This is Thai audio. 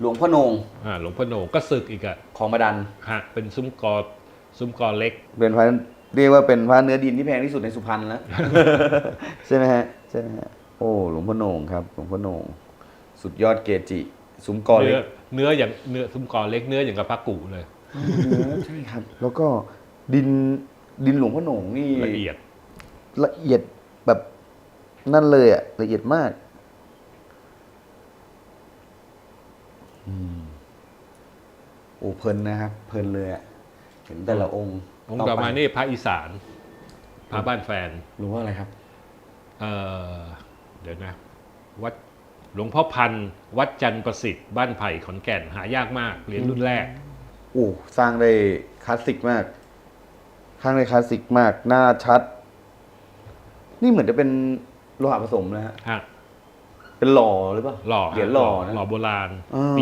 หลวงพ่อโหนงอ่าหลวงพ่อโหนงก็ศึกอีกอะของบาดันฮะเป็นซุ้มกอซุ้มกอเล็ก เป็นพระเรียกว่าเป็นพระเนื้อดินที่แพงที่สุดในสุพรรณแล้ว ใช่ไหมฮะใช่ไหมฮะโอ้หลวงพ่อโหนงครับหลวงพ่อโหนงสุดยอดเกจิซุ้มกอเล็เนื้อกเนื้ออย่างเนื้อซุ้มกอเล็กเนื้ออย่างกับพระกูเลยใช่ครับ แล้วก็ดินดินหลวงพ่อโหนงนี่ละเอียดละเอียดแบบนั่นเลยอะละเอียดมากอืม โอ้เพลินนะครับเพลินเลยอะเห็นแต่ละองค์องค์ต่อมานี่พระอีสานพระบ้านแฟนรู้ว่าอะไรครับเอ่อเดี๋ยวนะวัดหลวงพ่อพันธ์วัดจันทร์ประสิทธิ์บ้านไผ่ขอนแก่นหายากมากเหรียญรุ่นแรกโอ้สร้างได้คลาสสิกมากสร้างได้คลาสสิกมากหน้าชัด นี่เหมือนจะเป็นโลหะผสมนะฮะฮะเป็นหล่อหรือเปล่าหล่อเหรียญหล่อนะหล่อโบราณอ่าปี